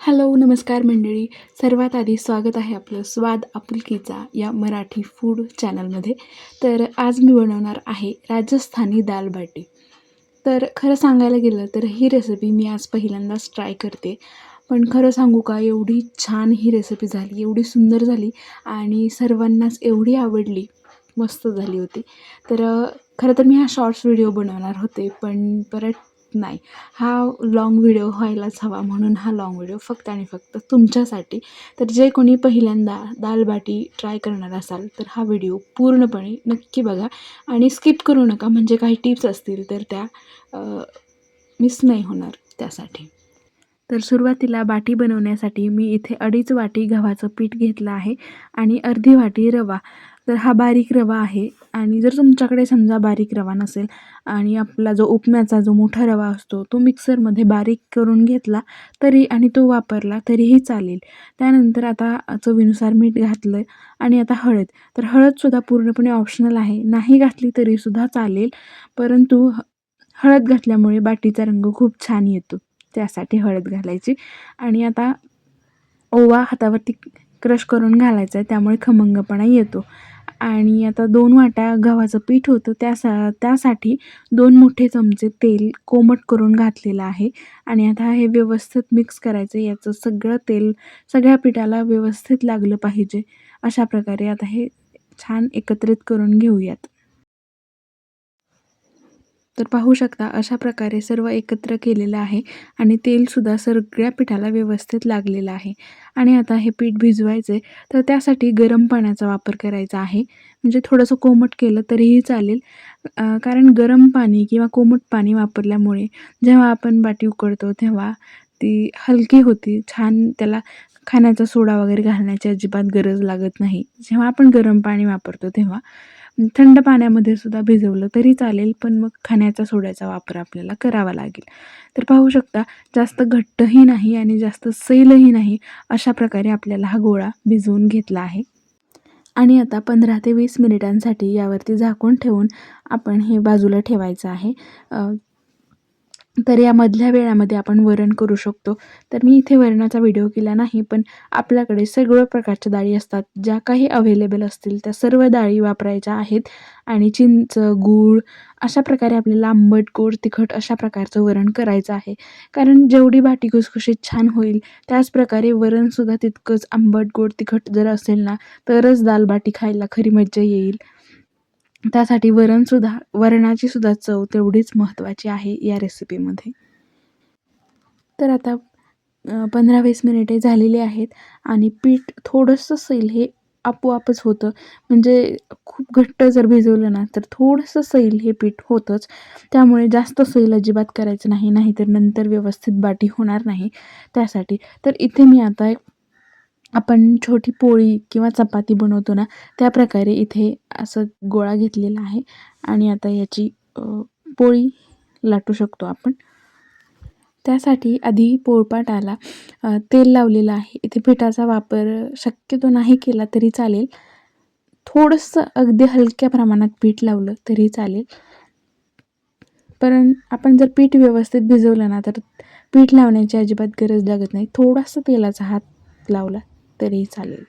Hello नमस्कार मंडळी. सर्वात आधी स्वागत आहे आपलं स्वाद आपुलकीचा या मराठी फूड चॅनलमध्ये तर आज मी बनवणार आहे राजस्थानी दाल बाटी. तर खरं सांगायला गेलं तर ही रेसिपी मी आज पहिल्यांदाच ट्राय करते. पण खरं सांगू का एवढी छान ही रेसिपी झाली एवढी सुंदर झाली आणि सर्वांनाच एवढी आवडली मस्त झाली होती. तर खरं तर मी हा शॉर्ट्स व्हिडिओ बनवणार होते पण परत नाही. हा लाँग व्हिडिओ व्हायलाच हवा म्हणून हा लाँग व्हिडिओ फक्त आणि फक्त तुमच्यासाठी. तर जे कोणी पहिल्यांदा दाल बाटी ट्राय करणार असाल तर हा व्हिडिओ पूर्णपणे नक्की बघा आणि स्किप करू नका. म्हणजे काही टिप्स असतील तर त्या मिस नाही होणार त्यासाठी. तर सुरुवातीला बाटी बनवण्यासाठी मी इथे अडीच वाटी गव्हाचं पीठ घेतलं आहे आणि अर्धी वाटी रवा. तर हा बारीक रवा आहे आणि जर तुमच्याकडे समजा बारीक रवा नसेल आणि आपला जो उपम्याचा जो मोठा रवा असतो तो मिक्सरमध्ये बारीक करून घेतला तरी आणि तो वापरला तरीही चालेल. त्यानंतर आता चवीनुसार मीठ घातलं आणि आता हळद. तर हळदसुद्धा पूर्णपणे ऑप्शनल आहे. नाही घातली तरीसुद्धा चालेल परंतु ह- हळद घातल्यामुळे बाटीचा रंग खूप छान येतो. त्यासाठी हळद घालायची. आणि आता ओवा हातावरती क्रश करून घालायचा आहे त्यामुळे खमंगपणा येतो. आणि आता दोन वाट्या गव्हाचं पीठ होतं त्यासा त्यासाठी दोन मोठे चमचे तेल कोमट करून घातलेलं आहे. आणि आता हे व्यवस्थित मिक्स करायचं याचं सगळं तेल सगळ्या पिठाला व्यवस्थित लागलं पाहिजे. अशा प्रकारे आता हे छान एकत्रित करून घेऊयात. तर पाहू शकता अशा प्रकारे सर्व एकत्र केलेलं आहे आणि तेलसुद्धा सगळ्या पिठाला व्यवस्थित लागलेलं आहे. आणि आता हे पीठ भिजवायचं आहे तर त्यासाठी गरम पाण्याचा वापर करायचा आहे. म्हणजे थोडंसं कोमट केलं तरीही चालेल. कारण गरम पाणी किंवा कोमट पाणी वापरल्यामुळे जेव्हा आपण बाटी उकडतो तेव्हा ती हलकी होती छान त्याला खाण्याचा सोडा वगैरे घालण्याची अजिबात गरज लागत नाही. जेव्हा आपण गरम पाणी वापरतो तेव्हा थंड पाण्यामध्ये सुद्धा भिजवलं तरी चालेल पण मग खाण्याचा सोड्याचा वापर आपल्याला करावा लागेल. तर पाहू शकता जास्त घट्टही नाही आणि जास्त सैलही नाही अशा प्रकारे आपल्याला हा गोळा भिजवून घेतला आहे. आणि आता पंधरा ते वीस मिनिटांसाठी यावरती झाकून ठेवून आपण हे बाजूला ठेवायचं आहे. तर या मधल्या वेळामध्ये आपण वरण करू शकतो. तर मी इथे वरणाचा व्हिडिओ केला नाही पण आपल्याकडे सगळ्या प्रकारच्या डाळी असतात. ज्या काही अवेलेबल असतील त्या सर्व डाळी वापरायच्या आहेत. आणि चिंच गूळ अशा प्रकारे आपल्याला आंबट गोड तिखट अशा प्रकारचं वरण करायचं आहे. कारण जेवढी बाटी खुसखुशीत छान होईल त्याचप्रकारे वरणसुद्धा तितकंच आंबट गोड तिखट जर असेल ना तरच दाल बाटी खायला खरी मज्जा येईल. त्यासाठी वरणसुद्धा वरणाची सुद्धा चव तेवढीच महत्त्वाची आहे या रेसिपीमध्ये तर आता पंधरा वीस मिनिटे झालेली आहेत आणि पीठ थोडंसं सैल हे आपोआपच होतं. म्हणजे खूप घट्ट जर भिजवलं ना तर थोडंसं सैल हे पीठ होतंच. त्यामुळे जास्त सैल अजिबात करायचं नाही नाहीतर नंतर व्यवस्थित बाटी होणार नाही त्यासाठी. तर इथे मी आता एक आपण छोटी पोळी किंवा चपाती बनवतो ना त्या प्रकारे इथे असं गोळा घेतलेला आहे. आणि आता याची पोळी लाटू शकतो आपण. त्यासाठी आधी पोळपाटाला तेल लावलेलं आहे. इथे पिठाचा वापर शक्यतो नाही केला तरी चालेल. थोडंसं अगदी हलक्या प्रमाणात पीठ लावलं तरी चालेल. पण आपण जर पीठ व्यवस्थित भिजवलं ना तर पीठ लावण्याची अजिबात गरज लागत नाही. थोडासा तेलाचा हात लावला तरी चालेल.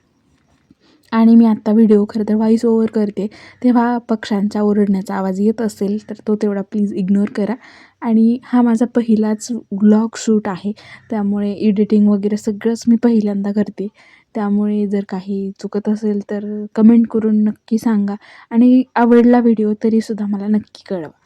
आणि मी आत्ता व्हिडिओ खरं तर व्हॉईस ओव्हर करते. तेव्हा पक्ष्यांचा ओरडण्याचा आवाज येत असेल तर तो तेवढा प्लीज इग्नोर करा. आणि हा माझा पहिलाच व्लॉग शूट आहे. त्यामुळे एडिटिंग वगैरे सगळंच मी पहिल्यांदा करते. त्यामुळे जर काही चुकत असेल तर कमेंट करून नक्की सांगा. आणि आवडला व्हिडिओ तरीसुद्धा मला नक्की कळवा.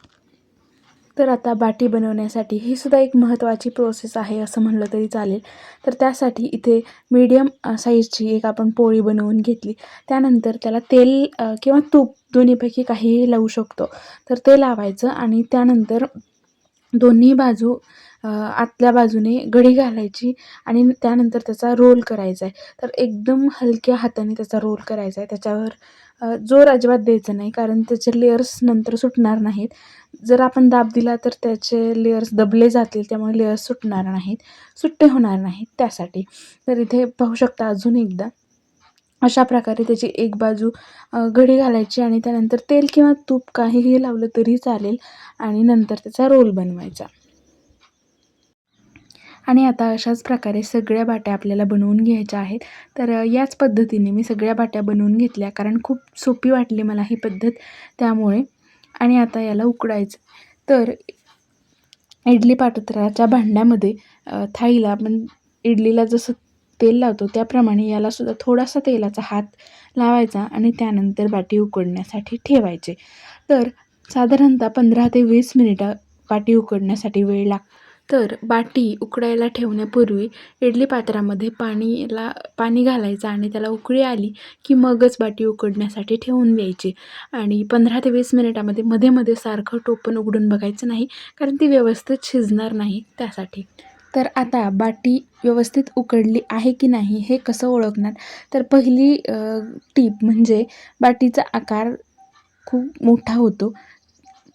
तर आता बाटी बनवण्यासाठी ही सुद्धा एक महत्त्वाची प्रोसेस आहे असं म्हणलं तरी चालेल. तर त्यासाठी इथे मीडियम साईजची एक आपण पोळी बनवून घेतली. त्यानंतर त्याला तेल किंवा तूप दोन्हीपैकी काहीही लावू शकतो. तर ते लावायचं आणि त्यानंतर दोन्ही बाजू आतल्या बाजूने घडी घालायची आणि त्यानंतर त्याचा रोल करायचा आहे तर एकदम हलक्या हाताने त्याचा रोल करायचा आहे त्याच्यावर जोर अजिबात द्यायचं नाही कारण त्याचे लेअर्स नंतर सुटणार नाहीत. जर आपण दाब दिला तर त्याचे लेअर्स दबले जातील त्यामुळे लेअर्स सुटणार नाहीत. सुट्टे होणार नाहीत त्यासाठी. तर इथे पाहू शकता अजून एकदा. अशा प्रकारे त्याची एक बाजू घडी घालायची आणि त्यानंतर तेल किंवा तूप काहीही लावलं तरी चालेल आणि नंतर त्याचा रोल बनवायचा. आणि आता अशाच प्रकारे सगळ्या बाट्या आपल्याला बनवून घ्यायच्या आहेत. तर याच पद्धतीने मी सगळ्या बाट्या बनवून घेतल्या कारण खूप सोपी वाटली मला ही पद्धत त्यामुळे. आणि आता याला उकडायचं. तर इडली पात्राच्या भांड्यामध्ये थाईला थाळीला आपण इडलीला जसं तेल लावतो त्याप्रमाणे यालासुद्धा थोडासा तेलाचा हात लावायचा आणि त्यानंतर बाटी उकडण्यासाठी ठेवायचे. तर साधारणतः पंधरा ते वीस मिनिटं बाटी उकडण्यासाठी वेळ लागतो. तर बाटी उकडायला ठेवण्यापूर्वी इडली पात्रामध्ये पाणीला पाणी घालायचं आणि त्याला उकळी आली की मगच बाटी उकडण्यासाठी ठेवून द्यायची. आणि पंधरा ते वीस मिनिटामध्ये मध्ये मध्ये सारखं टोपण उघडून बघायचं नाही कारण ती व्यवस्थित शिजणार नाही त्यासाठी. तर आता बाटी व्यवस्थित उकडली आहे की नाही हे कसं ओळखणार? तर पहिली टीप म्हणजे बाटीचा आकार खूप मोठा होतो.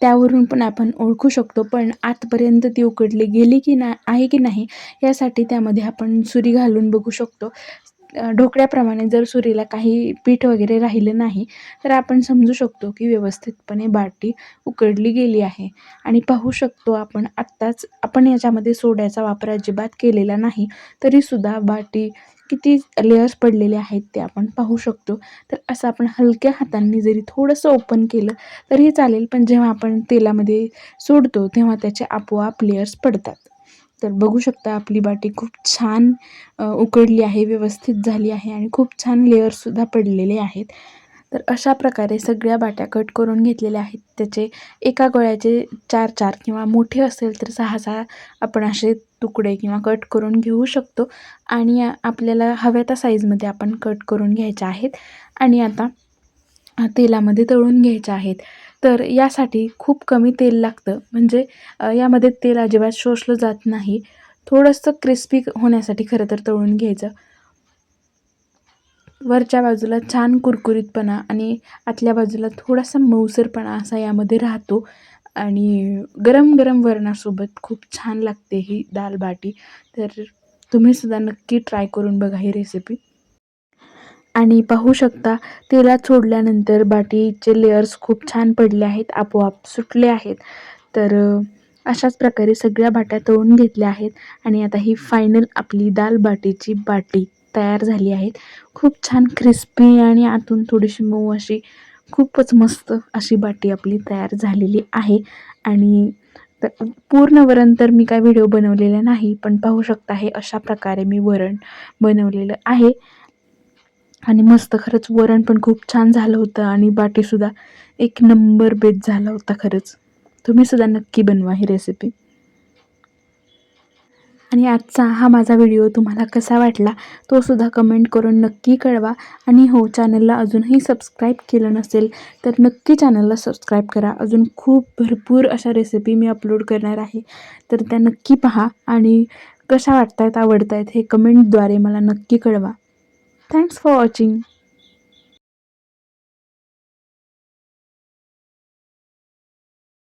त्यावरून पण आपण ओळखू शकतो पण आतपर्यंत ती उकडली गेली की ना आहे की नाही यासाठी त्यामध्ये आपण सुरी घालून बघू शकतो. ढोकळ्याप्रमाणे जर सुरीला काही पीठ वगैरे राहिलं नाही तर आपण समजू शकतो की व्यवस्थितपणे बाटी उकडली गेली आहे. आणि पाहू शकतो आपण आत्ताच आपण याच्यामध्ये सोड्याचा वापर अजिबात केलेला नाही तरीसुद्धा बाटी किती लेअर्स पडलेले आहेत ते आपण पाहू शकतो. तर असं आपण हलक्या हातांनी जरी थोडंसं ओपन केलं तरीही चालेल. पण जेव्हा आपण तेलामध्ये सोडतो तेव्हा त्याचे आपोआप लेयर्स पडतात. तर बघू शकता आपली बाटी खूप छान उकडली आहे व्यवस्थित झाली आहे आणि खूप छान लेअर्ससुद्धा पडलेले आहेत. तर अशा प्रकारे सगळ्या बाट्या कट करून घेतलेल्या आहेत. त्याचे एका गोळ्याचे चार चार किंवा मोठे असेल तर सहा सहा आपण असे तुकडे किंवा कट करून घेऊ शकतो. आणि आपल्याला हव्या त्या साईजमध्ये आपण कट करून घ्यायच्या आहेत. आणि आता तेलामध्ये तळून घ्यायच्या आहेत. तर यासाठी खूप कमी तेल लागतं. म्हणजे यामध्ये तेल अजिबात शोषलं जात नाही. थोडंसं क्रिस्पी होण्यासाठी खरं तर तळून घ्यायचं. वरच्या बाजूला छान कुरकुरीतपणा आणि आतल्या बाजूला थोडासा मऊसरपणा असा यामध्ये राहतो. आणि गरम गरम वरणासोबत खूप छान लागते ही दाल बाटी. तर तुम्हीसुद्धा नक्की ट्राय करून बघा ही रेसिपी आणि पाहू शकता तेलात सोडल्यानंतर बाटीचे लेयर्स खूप छान पडले आहेत आपोआप सुटले आहेत. तर अशाच प्रकारे सगळ्या बाट्या तळून घेतल्या आहेत आणि आता ही फायनल आपली दाल बाटीची बाटी तयार झाली आहेत खूप छान क्रिस्पी आणि आतून थोडीशी मऊ अशी खूपच मस्त अशी बाटी आपली तयार झालेली आहे. आणि तर पूर्ण वरण तर मी काय व्हिडिओ बनवलेला नाही पण पाहू शकता हे अशा प्रकारे मी वरण बनवलेलं आहे. आणि मस्त खरंच वरण पण खूप छान झालं होतं आणि बाटीसुद्धा एक नंबर बेत झाला होता खरंच. तुम्हीसुद्धा नक्की बनवा ही रेसिपी आणि आजचा हा माझा व्हिडिओ तुम्हाला कसा वाटला तो सुद्धा कमेंट करून नक्की कळवा. आणि हो चॅनलला अजूनही सबस्क्राईब केलं नसेल तर नक्की चॅनलला सबस्क्राईब करा. अजून खूप भरपूर अशा रेसिपी मी अपलोड करणार आहे. तर त्या नक्की पहा आणि कशा वाटतायत आवडतायत हे कमेंटद्वारे मला नक्की कळवा. Thanks for watching